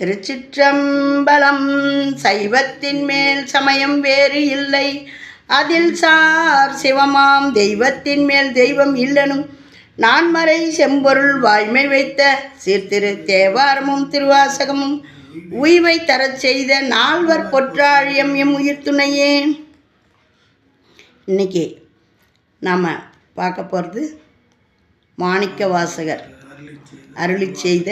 திருச்சிற்றம்பலம் சைவத்தின் மேல் சமயம் வேறு இல்லை. அதில் சார் சிவமாம் தெய்வத்தின் மேல் தெய்வம் இல்லனும். நான்மறை செம்பொருள் வாய்மை வைத்த சீர்திரு தேவாரமும் திருவாசகமும் உய்வை தரச் செய்த நால்வர் பொற்றாழியம் எம் உயிர் துணையே. இன்னைக்கு நாம் பார்க்க போகிறது மாணிக்க வாசகர் அருளி செய்த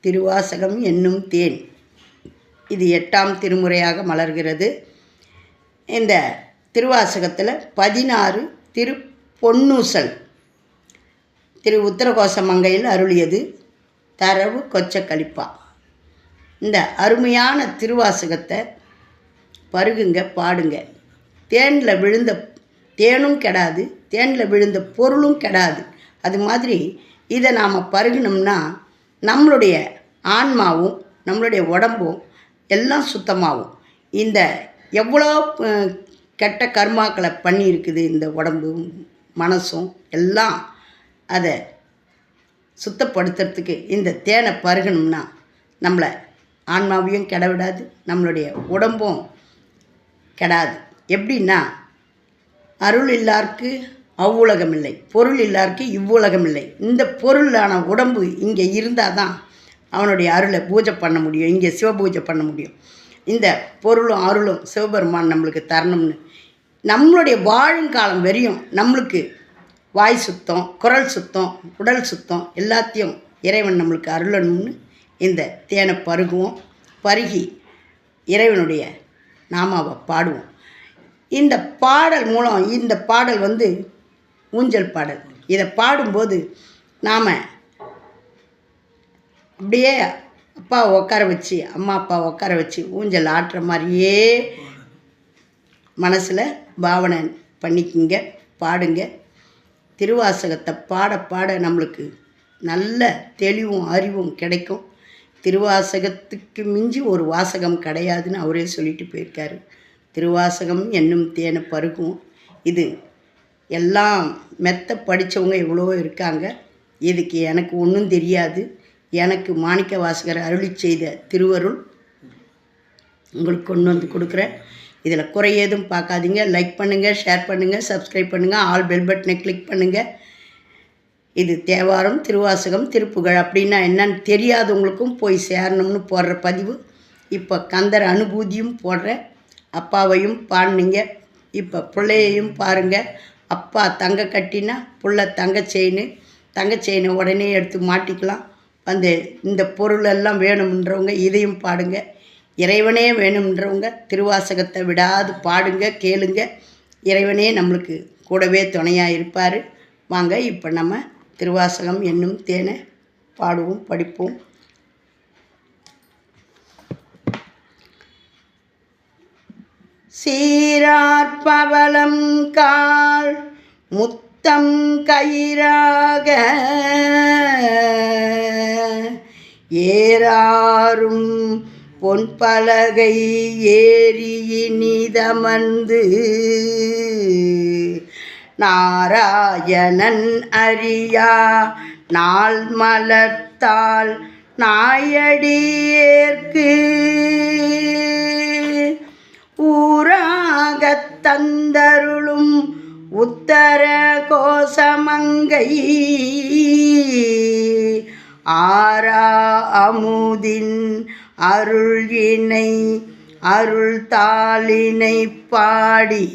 திருவாசகம் என்னும் தேன். இது எட்டாம் திருமுறையாக மலர்கிறது. இந்த திருவாசகத்தில் பதினாறு திரு பொன்னூசல். திரு உத்தரகோச மங்கையில் அருளியது தரவு கொச்ச கழிப்பா இந்த அருமையான திருவாசகத்தை பருகுங்க பாடுங்க. தேனில் விழுந்த தேனும் கெடாது தேனில் விழுந்த பொருளும் கெடாது. அது மாதிரி இதை நாம் பருகினோம்னா நம்மளுடைய ஆன்மாவும் நம்மளுடைய உடம்பும் எல்லாம் சுத்தமாகும். இந்த எவ்வளோ கெட்ட கர்மாக்களை பண்ணியிருக்குது இந்த உடம்பும் மனசும் எல்லாம் அதை சுத்தப்படுத்துறதுக்கு இந்த தேனை பருகணும்னா நம்மளை ஆன்மாவையும் கெட விடாது நம்மளுடைய உடம்பும் கெடாது. எப்படின்னா அருள் இல்லார்க்கு அவ்வுலகம் இல்லை பொருள் இல்லார்க்கு இவ்வுலகம் இல்லை இந்த பொருளான உடம்பு இங்கே இருந்தால் தான் அவனுடைய அருளை பூஜை பண்ண முடியும். இங்கே சிவபூஜை பண்ண முடியும். இந்த பொருளும் அருளும் சிவபெருமான் நம்மளுக்கு தரணும்னு. நம்மளுடைய வாழுங்காலம் வரையும் நம்மளுக்கு வாய் சுத்தம் குரல் சுத்தம் உடல் சுத்தம் எல்லாத்தையும் இறைவன் நம்மளுக்கு அருளணும்னு இந்த தேனை பருகுவோம். பருகி இறைவனுடைய நாமாவை பாடுவோம். இந்த பாடல் மூலம் இந்த பாடல் வந்து ஊஞ்சல் பாடல். இதை பாடும்போது நாம் அப்படியே அப்பா உட்கார வச்சு அம்மா அப்பா உட்கார வச்சு ஊஞ்சல் ஆட்டுற மாதிரியே மனசில் பாவனை பண்ணிக்கிங்க பாடுங்க. திருவாசகத்தை பாட பாட நம்மளுக்கு நல்ல தெளிவும் அறிவும் கிடைக்கும். திருவாசகத்துக்கு மிஞ்சி ஒரு வாசகம் கிடையாதுன்னு அவரே சொல்லிட்டு போயிருக்காரு. திருவாசகம் என்னும் தேனை பருகும். இது எல்லாம் மெத்த படித்தவங்க எவ்வளோ இருக்காங்க. இதுக்கு எனக்கு ஒன்றும் தெரியாது. எனக்கு மாணிக்க வாசகர் அருளி செய்த திருவருள் உங்களுக்கு கொண்டு வந்து கொடுக்குறேன். இதில் குறை ஏதும் பார்க்காதீங்க. லைக் பண்ணுங்கள் ஷேர் பண்ணுங்கள் சப்ஸ்கிரைப் பண்ணுங்கள் ஆல் பெல் பட்டனை கிளிக் பண்ணுங்கள் இது தேவாரம் திருவாசகம் திருப்புகழ் அப்படின்னா என்னன்னு தெரியாதவங்களுக்கும் போய் சேரணும்னு போடுற பதிவு. இப்போ கந்தர் அனுபூதியும் போடுறேன் அப்பாவையும் பாடினீங்க. இப்போ பிள்ளையையும் பாருங்கள் அப்பா தங்க கட்டினா புள்ள தங்க செயின் தங்க செயினை உடனே எடுத்து மாட்டிக்கலாம். வந்து இந்த பொருளெல்லாம் வேணும்ன்றவங்க இதையும் பாடுங்க. இறைவனே வேணும்ன்றவங்க திருவாசகத்தை விடாது பாடுங்க கேளுங்க. இறைவனே நம்மளுக்கு கூடவே துணையாக இருப்பார். வாங்க இப்போ நம்ம திருவாசகம் என்னும் தேனை பாடுவோம் படிப்போம். சீரார்பவலம் கால் முத்தம் கயிறாக ஏறாரும் பொன்பலகை ஏறியினிதமர்ந்து நாராயணன் அறியா நாள் மலர்த்தால் நாயடியேற்கு ஊராகத் தந்தருளும் உத்தர கோசமங்கை. ஆரா அமுதின் அருள் இணை அருள் தாளினை பாடி.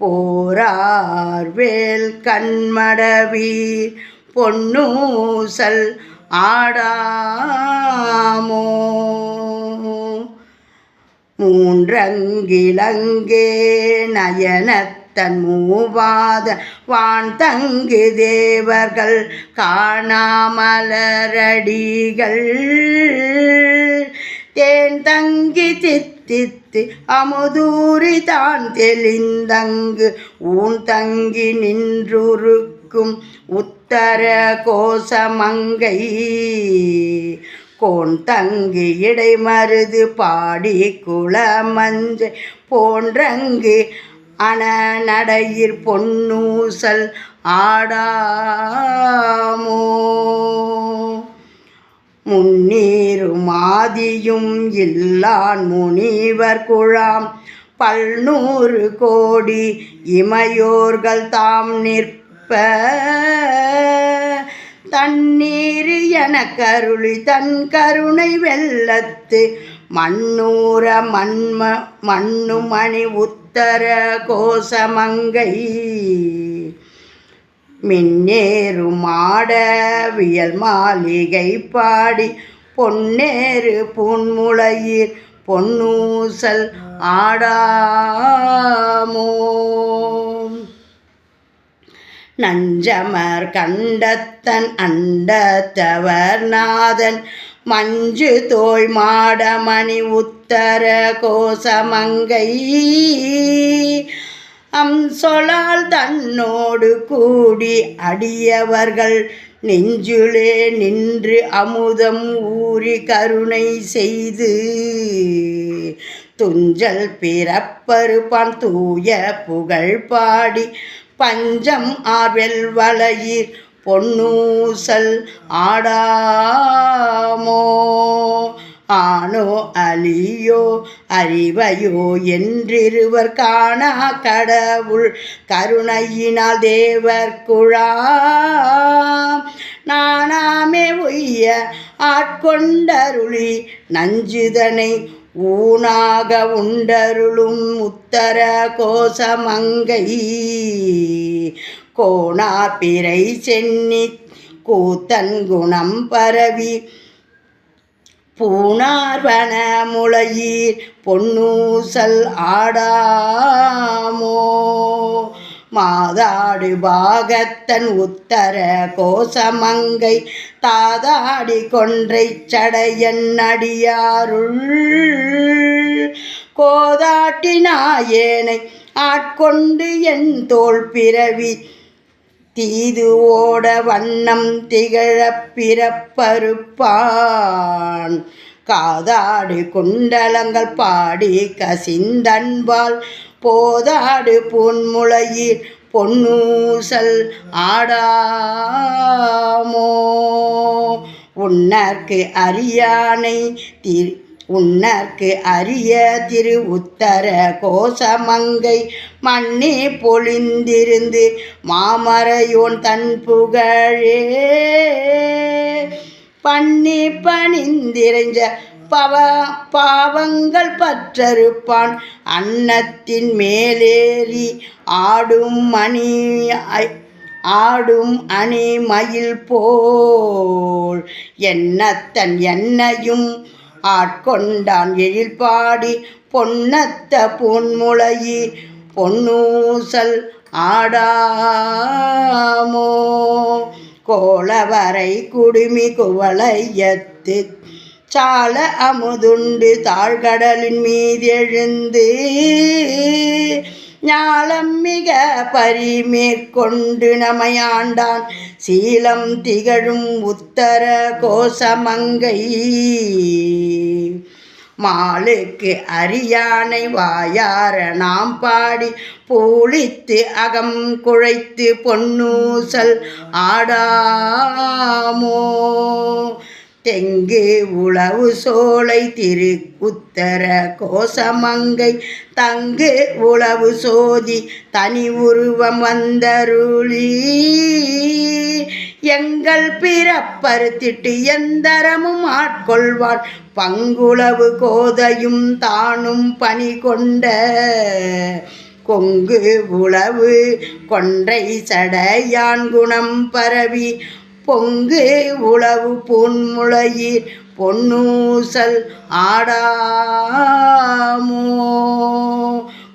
போரார் வேல் கண்மடவீர் பொன்னூசல் ஆடாமோ. மூன்றங்கிலங்கே நயனத்தன் மூவாத வான் தங்கு தேவர்கள் காணாமலரடிகள். தேன் தங்கி தித்தித்து அமுதூரி தான் தெளிந்தங்கு ஊன் தங்கி நின்றுருக்கும் உத்தர கோசமங்கை. கோன் தங்கு இடைமருது பாடி குளமஞ்சை போன்றங்கு அணநடையிற் பொன்னூசல் ஆடாமோ. முன்னீரும் மாதியும் இல்லான் முனிவர் குழாம் பல்நூறு கோடி இமையோர்கள் தாம் நிற்ப தண்ணீர் என கருளி தன் கருணை வெள்ளத்து மண்ணூர மண்ம மண்ணுமணி உத்தர கோசமங்கை. மின்னேறு மாட வியல் மாளிகை பாடி பொன்னேறு பூன்முளையீர் பொன்னூசல் ஆடாமோ. நஞ்சமர் கண்டத்தன் அண்டத்தவர் நாதன். மஞ்சு தோய் மாடமணி உத்தர கோசமங்கை. அம்சொலால் தன்னோடு கூடி அடியவர்கள் நெஞ்சுளே நின்று அமுதம் ஊறி கருணை செய்து. துஞ்சல் பிறப்பருப்பான் தூய புகழ் பாடி பஞ்சம் ஆர்வெல் வளையீர் பொன்னூசல் ஆடாமோ? ஆனோ அலியோ அறிவையோ என்றிருவர் காணா கடவுள் கருணையினால் தேவர் குழாம் நானாமே உய்ய ஆட்கொண்டருளி நஞ்சுதனை ஊனாக உண்டருளும் உத்தர கோசமங்கை. கோணார் பிறை சென்னி கூத்தன் குணம் பரவி. பூணார்வன முளையீர் பொன்னூசல் ஆடாமோ. மாதாடு பாகத்தன் உத்தர கோசமங்கை தாதாடி கொன்றை சடையன் அடியாருள். கோதாட்டினாயேனை ஆட்கொண்டு என் தோல் பிறவி தீது ஓட வண்ணம் திகழப் பிறப்பருப்பான் காதாடு குண்டலங்கள் பாடி கசிந்தன்பால் போதாடு பொன்முளையில் பொன்னூசல் ஆடாமோ? உன்னர்க்கு அரியானை திரு உன்னர்க்கு அரிய திரு உத்தர கோசமங்கை மண்ணே பொழிந்திருந்து மாமரையோன் தன் புகழே. பண்ணி பணிந்திரைஞ்ச பவ பாவங்கள் பற்றறுப்பான். அன்னத்தின் மேலேறி ஆடும் மணி ஐ- ஆடும் அணி மயில் போல். என்னத்தன் என்னையும் ஆட்கொண்டான் எழில்பாடி பொன்னத்த பொன்முளையி பொன்னூசல் ஆடாமோ. கோலவரை குடுமி குவளையத்து சால அமுதுண்டு தாழ்கடலின் மீதெழுந்து ஞாலம் மிக பரிமேற்கொண்டு நமையாண்டான். சீலம் திகழும் உத்தர கோசமங்கை மாலுக்கு அரியானை வாயார நாம் பாடி பூளித்து அகம் குழைத்து பொன்னூசல் ஆடாமோ. தெங்கு உளவு சோலை திரு உத்தர கோசமங்கை. தங்கு உளவு சோதி தனி உருவம் வந்தருளி. எங்கள் பிறப்பருத்திட்டு எந்தரமும் ஆட்கொள்வான் பங்குளவு கோதையும் தானும் பணி கொண்ட. கொங்கு உளவு கொன்றை சடையான் குணம் பரவி. பொங்கு உளவு பொன்முளையீர் பொன்னூசல் ஆடாமோ.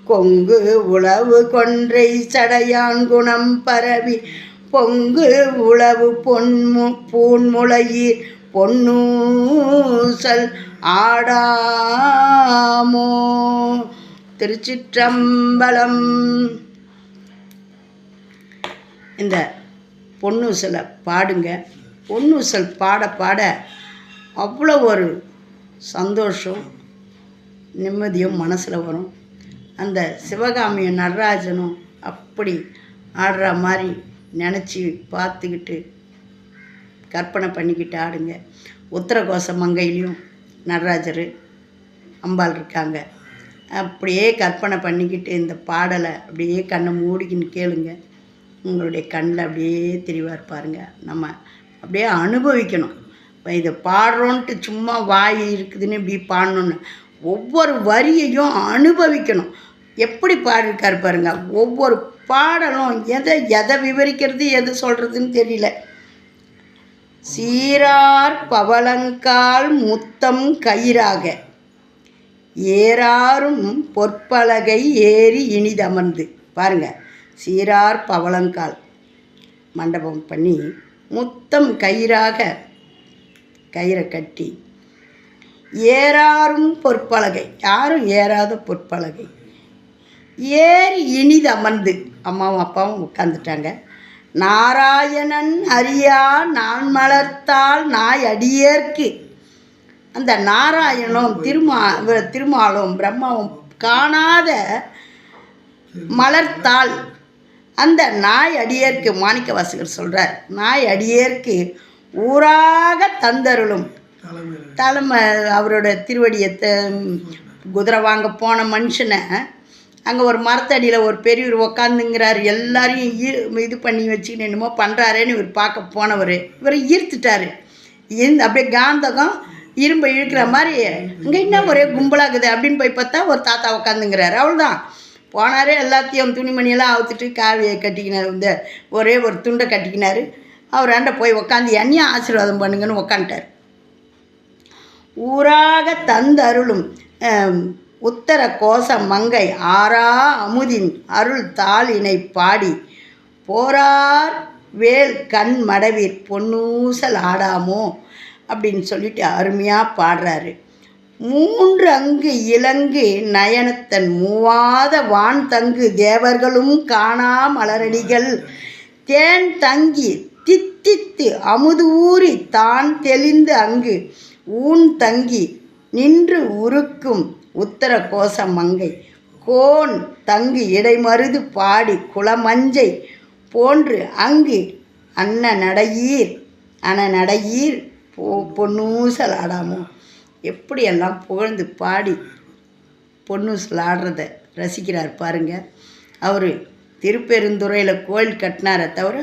கொங்கு உளவு கொன்றை சடையான் குணம் பரவி பொங்கு உளவு பொன்மு பூன்முளையீர் பொன்னூசல் ஆடாமோ. திருச்சிற்றம்பலம். இந்த பொன்னூசலை பாடுங்க. பொன்னூசல் பாட பாட அவ்வளோ ஒரு சந்தோஷம் நிம்மதியும் மனசில் வரும். அந்த சிவகாமியும் நடராஜனும் அப்படி ஆடுற மாதிரி நினச்சி பார்த்துக்கிட்டு கற்பனை பண்ணிக்கிட்டு ஆடுங்க. உத்தரகோச மங்கையிலையும் நடராஜர் அம்பாள் இருக்காங்க. அப்படியே கற்பனை பண்ணிக்கிட்டு இந்த பாடலை அப்படியே கண்ணை மூடிக்கின்னு கேளுங்க. உங்களுடைய கண்ணில் அப்படியே தெரிவார் இருப்பாருங்க நம்ம அப்படியே அனுபவிக்கணும். இப்போ இதை பாடுறோன்ட்டு சும்மா வாய் இருக்குதுன்னு இப்படி பாடணுன்னு ஒவ்வொரு வரியையும் அனுபவிக்கணும். எப்படி பாடிருக்காரு பாருங்க. ஒவ்வொரு பாடலும் எதை எதை விவரிக்கிறது எது சொல்கிறதுன்னு தெரியல. சீரார் பவளங்கால் முத்தம் கயிறாக. ஏறாரும் பொற்பலகை ஏறி இனிதமர்ந்து. பாருங்கள் சீரார் பவளங்கால் மண்டபம் பண்ணி முத்தம் கயிறாக கயிறை கட்டி ஏறாரும் பொற்பலகை. யாரும் ஏறாத பொற்பலகை. ஏறி இனிது அமர்ந்து அம்மாவும் அப்பாவும் உட்காந்துட்டாங்க நாராயணன் அறியா நான் மலர்த்தால் நாய் அடியேற்கு. அந்த நாராயணம் திருமா திருமாலும் பிரம்மாவும் காணாத மலர்த்தாள் அந்த நாய் அடியேற்கு மாணிக்க வாசகர் சொல்கிறார் நாய் அடியேற்கு ஊராக தந்தருளும். தலைமை அவரோட திருவடியை குதிரை வாங்க போன மனுஷனை அங்கே ஒரு மரத்தடியில் ஒரு பெரியவர் உக்காந்துங்கிறாரு. எல்லாரையும் ஈ இது பண்ணி வச்சுக்கின்னு என்னமோ பண்ணுறாரேன்னு இவர் பார்க்க போனவர். இவரை ஈர்த்துட்டாரு. ஈர்ந்து அப்படியே காந்தகம் இரும்பை இழுக்கிற மாதிரி அங்கே என்ன ஒரே கும்பலாகுது? அப்படின்னு போய் பார்த்தா ஒரு தாத்தா உக்காந்துங்கிறாரு. அவ்வளோதான் போனாரே எல்லாத்தையும் துணிமணியெல்லாம் அவுத்துட்டு காவியை கட்டிக்கினார் இந்த ஒரே ஒரு துண்டை கட்டிக்கினாரு. அவர் ஆண்ட போய் உக்காந்து என்னையும் ஆசீர்வாதம் பண்ணுங்கன்னு உக்காந்துட்டார். ஊராக தந்தருளும் அருளும் உத்தர கோச மங்கை ஆரா அமுதின் அருள் தாளினை பாடி போரார் வேல் கண் மடவீர் பொன்னூசல் ஆடாமோ அப்படின்னு சொல்லிட்டு அருமையாக பாடுறாரு. மூன்று அங்கு இலங்கு நயனத்தன் மூவாத வான் தங்கு தேவர்களும் காணா மலரடிகள். தேன் தங்கி தித்தித்து அமுது ஊறி தான் தெளிந்து அங்கு. ஊன் தங்கி நின்று உருக்கும் உத்தர கோச மங்கை. கோன் தங்கு இடைமருது பாடி குளமஞ்சை போன்று அங்கு அன்ன நடையீர் அன நடையீர் பொ பொன்னூசல் ஆடாமோ எப்படியெல்லாம் புகழ்ந்து பாடி பொண்ணு ஆடுறத ரசிக்கிறார் பாருங்க. அவர் திருப்பெருந்துறையில் கோயில் கட்டினாரே தவிர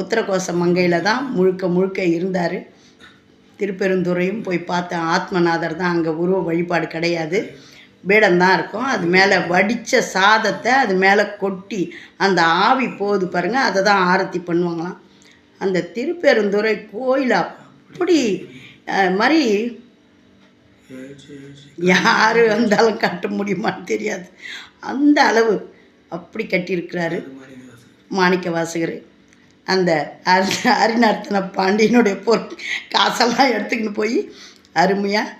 உத்தரகோச மங்கையில் தான் முழுக்க முழுக்க இருந்தார். திருப்பெருந்துறையும் போய் பார்த்தேன் ஆத்மநாதர் தான் அங்கே உருவ வழிபாடு கிடையாது. பீடம்தான் இருக்கும். அது மேலே வடித்த சாதத்தை அது மேலே கொட்டி அந்த ஆவி போகுது பாருங்கள் அதை தான் ஆரத்தி பண்ணுவாங்களாம். அந்த திருப்பெருந்துறை கோயில் அப்படி மாதிரி யார் வந்தாலும் கட்ட முடியுமான்னு தெரியாது. அந்த அளவு அப்படி கட்டியிருக்கிறாரு மாணிக்க வாசகர். அந்த அரி அரிநர்த்தன பாண்டியனுடைய பொருள் காசெல்லாம் எடுத்துக்கின்னு போய் அருமையாக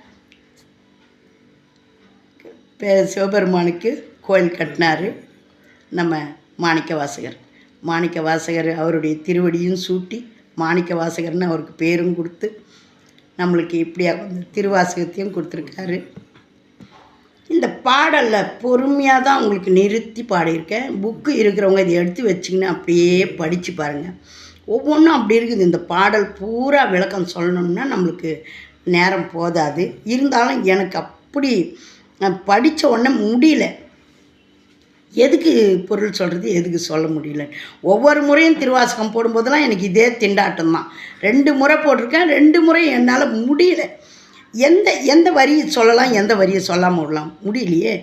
பே சிவபெருமானுக்கு கோயில் கட்டினார் நம்ம மாணிக்க வாசகர். மாணிக்க வாசகர் அவருடைய திருவடியும் சூட்டி மாணிக்க வாசகர்னு அவருக்கு பேரும் கொடுத்து நம்மளுக்கு இப்படியாக வந்து திருவாசகத்தையும் கொடுத்துருக்காரு. இந்த பாடலில் பொறுமையாக தான் உங்களுக்கு நிறுத்தி பாடியிருக்கேன். புக்கு இருக்கிறவங்க இதை எடுத்து வச்சிங்கன்னா அப்படியே படித்து பாருங்கள் ஒவ்வொன்றும் அப்படி இருக்குது. இந்த பாடல் பூரா விளக்கம் சொல்லணும்னா நம்மளுக்கு நேரம் போதாது. இருந்தாலும் எனக்கு அப்படி படித்த உடனே முடியல. எதுக்கு பொருள் சொல்கிறது எதுக்கு சொல்ல முடியல? ஒவ்வொரு முறையும் திருவாசகம் போடும்போதெல்லாம் எனக்கு இதே திண்டாட்டம் தான். ரெண்டு முறை போட்டிருக்கேன் ரெண்டு முறை என்னால் முடியல. எந்த எந்த வரியை சொல்லலாம் எந்த வரியை சொல்லாமல் விடலாம்? முடியலையே.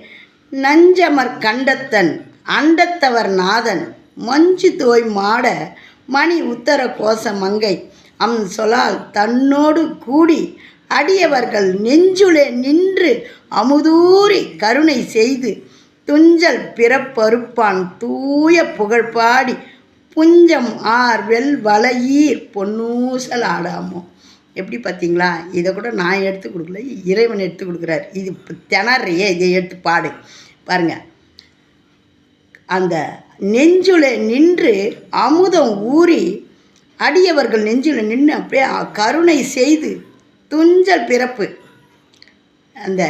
நஞ்சமர் கண்டத்தன் அண்டத்தவர் நாதன் மஞ்சு தோய் மாட மணி உத்தர கோச மங்கை அம் சொலால் தன்னோடு கூடி அடியவர்கள் நெஞ்சுளே நின்று அமுதூரி கருணை செய்து துஞ்சல் பிறப்பறுப்பான். தூய புகழ்பாடி புஞ்சம் ஆர் வெல் பொன்னூசல் ஆடாமோ. எப்படி பார்த்தீங்களா? இதை கூட நான் எடுத்து கொடுக்கல. இறைவன் எடுத்து கொடுக்குறாரு. இது இப்ப திணறியே இதை எடுத்து பாடு. பாருங்க. அந்த நெஞ்சுல நின்று அமுதம் ஊறி அடியவர்கள் நெஞ்சில் நின்று அப்படியே கருணை செய்து துஞ்சல் பிறப்பு அந்த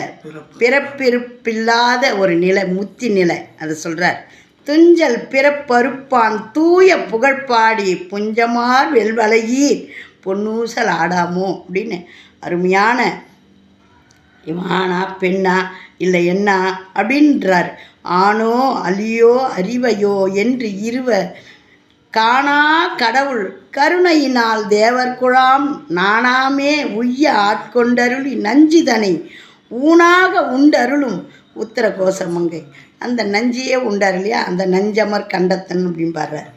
பிறப்பிருப்பில்லாத ஒரு நிலை முத்தி நிலை அதை சொல்கிறார் துஞ்சல் பிறப்பருப்பான் தூய புகழ்பாடி புஞ்சமார் வெல்வலையீர் பொன்னூசல் ஆடாமோ அப்படின்னு அருமையான இவானா பெண்ணா இல்லை என்ன அப்படின்றார். ஆணோ அலியோ அறிவையோ என்று இருவ காணா கடவுள் கருணையினால் தேவர்குழாம் நானாமே உய்ய ஆட்கொண்டருளி நஞ்சிதனை ஊனாக உண்டருளும் உத்தர கோசமங்கை அந்த நஞ்சியே உண்டார் இல்லையா அந்த நஞ்சமர் கண்டத்தன் அப்படின்னு பாடுறார்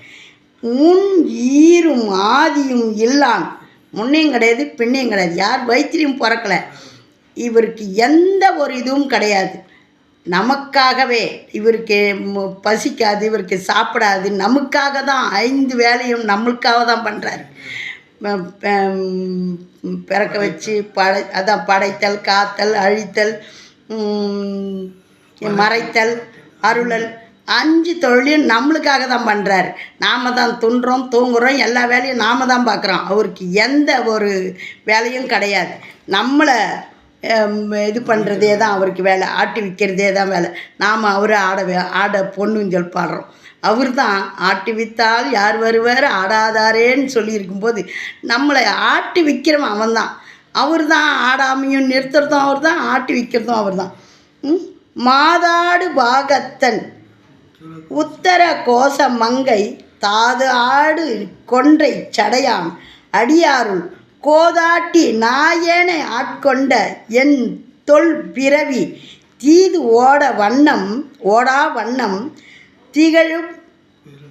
உன் ஈரும் ஆதியும் இல்லான். முன்னையும் கிடையாது பின்னையும் கிடையாது. யார் வயிற்றிலையும் பிறக்கலை. இவருக்கு எந்த ஒரு இதுவும் கிடையாது. நமக்காகவே இவருக்கு பசிக்காது இவருக்கு சாப்பிடாது. நமக்காக தான் ஐந்து வேலையும் நம்மளுக்காக தான் பண்ணுறாரு பிறக்க வச்சு படை அதான் படைத்தல் காத்தல் அழித்தல் மறைத்தல் அருளல். அஞ்சு தொழிலையும் நம்மளுக்காக தான் பண்ணுறாரு நாம தான் துண்டுறோம் தூங்குறோம் எல்லா வேலையும் நாம தான் பார்க்குறோம் அவருக்கு எந்த ஒரு வேலையும் கிடையாது. நம்மளை இது பண்ணுறதே தான் அவருக்கு வேலை ஆட்டி விற்கிறதே தான் வேலை. நாம் அவரை ஆட வே- ஆட சொல்லி பாடுறோம். அவர் தான் ஆட்டி வித்தால் யார் வருவார் ஆடாதாரேன்னு சொல்லியிருக்கும்போது நம்மளை ஆட்டி விற்கிறவன் அவன் தான். அவர் தான் ஆடாமையும் நிறுத்துறதும் அவர் தான் ஆட்டி விற்கிறதும் அவர் தான். மாதாடு பாகத்தன் உத்தர கோச மங்கை தாது ஆடு கொன்றை சடையான் அடியாருள் கோதாட்டி நாயேனை ஆட்கொண்ட என் தொல் பிறவி தீது ஓட வண்ணம் ஓடா வண்ணம் திகழும்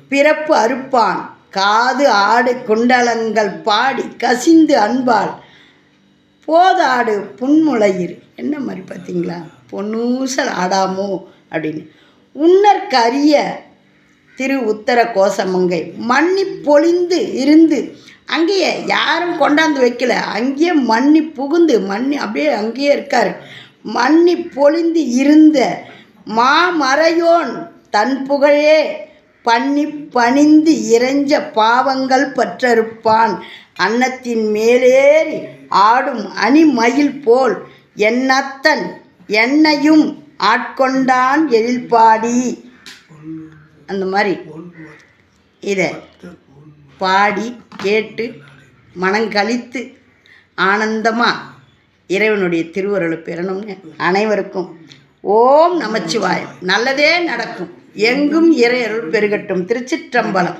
பிறப்பு அறுப்பான். காது ஆடு குண்டலங்கள் பாடி கசிந்து அன்பால் போதாடு புன்முளையிரு என்ன மாதிரி பார்த்தீங்களா? பொன்னூசல் ஆடாமோ அப்படின்னு. உன்னற்கு அரிய திரு உத்தர கோசமங்கை மண்ணி பொழிந்து இருந்து அங்கேயே யாரும் கொண்டாந்து வைக்கல. அங்கேயே மண்ணி புகுந்து மண்ணி அப்படியே அங்கேயே இருக்கார். மண்ணி பொழிந்து இருந்த மாமறையோன் தன் புகழே பண்ணி பணிந்து இறைஞ்ச பாவங்கள் பற்றறுப்பான். அன்னத்தின் மேலேறி ஆடும் அணிமயில் போல் என்னத்தன் என்னையும் ஆட்கொண்டான் எழில்பாடி. அந்த மாதிரி. இதை பாடி கேட்டு மனங்களித்து ஆனந்தமாக இறைவனுடைய திருவருளை பெறணும்னு அனைவருக்கும் ஓம் நமச்சிவாயம். நல்லதே நடக்கும். எங்கும் இறையருள் பெருகட்டும். திருச்சிற்றம்பலம்.